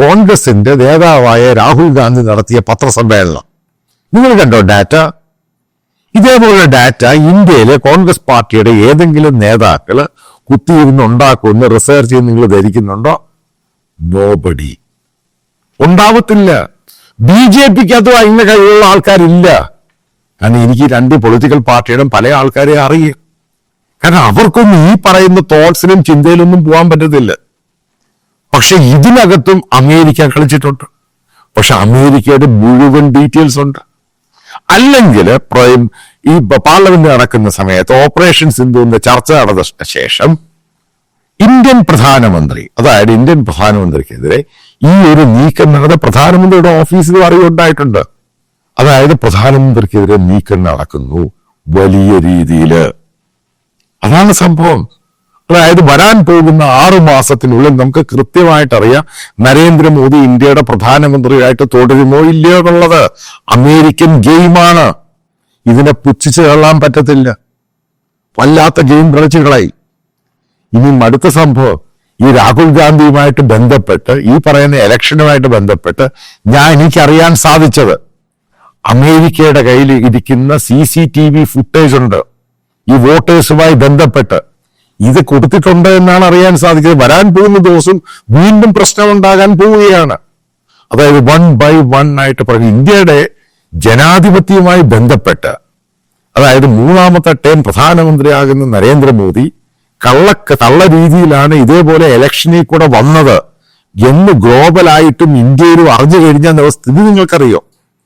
കോൺഗ്രസിന്റെ നേതാവായ രാഹുൽ ഗാന്ധി നടത്തിയ പത്രസമ്മേളനം. നിങ്ങൾ കണ്ടോ ഡാറ്റ ഇതേപോലെ ഡാറ്റ ഇന്ത്യയിലെ കോൺഗ്രസ് പാർട്ടിയുടെ ഏതെങ്കിലും നേതാക്കൾ കുത്തിയിരുന്ന് ഉണ്ടാക്കുമെന്ന് റിസർച്ച് ചെയ്ത് നിങ്ങൾ ധരിക്കുന്നുണ്ടോ? നോബഡി ഉണ്ടാവത്തില്ല. ബി ജെ പിക്ക് അത് അതിന്റെ ആൾക്കാരില്ല. കാരണം എനിക്ക് രണ്ട് പൊളിറ്റിക്കൽ പാർട്ടിയുടെ പല ആൾക്കാരെ അറിയും. കാരണം അവർക്കൊന്നും ഈ പറയുന്ന തോട്ട്സിനും ചിന്തയിലൊന്നും പോകാൻ പറ്റത്തില്ല. പക്ഷെ ഇതിനകത്തും അമേരിക്ക കളിച്ചിട്ടുണ്ട്. പക്ഷെ അമേരിക്കയുടെ മുഴുവൻ ഡീറ്റെയിൽസ് ഉണ്ട്. അല്ലെങ്കിൽ ഈ പാർലമെന്റ് നടക്കുന്ന സമയത്ത് ഓപ്പറേഷൻ സിന്ധുവിന്റെ ചർച്ച നടന്ന ശേഷം ഇന്ത്യൻ പ്രധാനമന്ത്രി അതായത് ഇന്ത്യൻ പ്രധാനമന്ത്രിക്കെതിരെ ഈ ഒരു നീക്കം നടന്ന പ്രധാനമന്ത്രിയുടെ ഓഫീസിൽ അറിയുണ്ടായിട്ടുണ്ട് അതായത് പ്രധാനമന്ത്രിക്കെതിരെ നീക്കം നടക്കുന്നു വലിയ രീതിയിൽ. അതാണ് സംഭവം. അതായത് വരാൻ പോകുന്ന ആറു മാസത്തിനുള്ളിൽ നമുക്ക് കൃത്യമായിട്ട് അറിയാം നരേന്ദ്രമോദി ഇന്ത്യയുടെ പ്രധാനമന്ത്രിയായിട്ട് തുടരുമോ ഇല്ലയോ എന്നുള്ളത്. അമേരിക്കൻ ഗെയിമാണ്. ഇതിനെ പുച്ഛിച്ച് തള്ളാൻ പറ്റത്തില്ല. വല്ലാത്ത ഗെയിം കളിച്ചുകളായി ഇനി അടുത്ത സംഭവം ഈ രാഹുൽ ഗാന്ധിയുമായിട്ട് ബന്ധപ്പെട്ട് ഈ പറയുന്ന ഇലക്ഷനുമായിട്ട് ബന്ധപ്പെട്ട് ഞാൻ എനിക്കറിയാൻ സാധിച്ചത് അമേരിക്കയുടെ കയ്യിൽ ഇരിക്കുന്ന C C T V footage ഉണ്ട്. ഈ വോട്ടേഴ്സുമായി ബന്ധപ്പെട്ട് ഇത് കൊടുത്തിട്ടുണ്ട് എന്നാണ് അറിയാൻ സാധിക്കുന്നത്. വരാൻ പോകുന്ന ദിവസം വീണ്ടും പ്രശ്നം ഉണ്ടാകാൻ പോവുകയാണ്. അതായത് വൺ ബൈ വൺ ആയിട്ട് പറഞ്ഞു. ഇന്ത്യയുടെ ജനാധിപത്യവുമായി ബന്ധപ്പെട്ട് അതായത് മൂന്നാമത്തെ ടേം പ്രധാനമന്ത്രിയാകുന്ന നരേന്ദ്രമോദി കള്ളക്ക തള്ള രീതിയിലാണ് ഇതേപോലെ ഇലക്ഷനിൽ കൂടെ വന്നത് എന്ന് ഗ്ലോബലായിട്ടും ഇന്ത്യയിലും അറിഞ്ഞു കഴിഞ്ഞാൽ സ്ഥിതി നിങ്ങൾക്കറിയോ?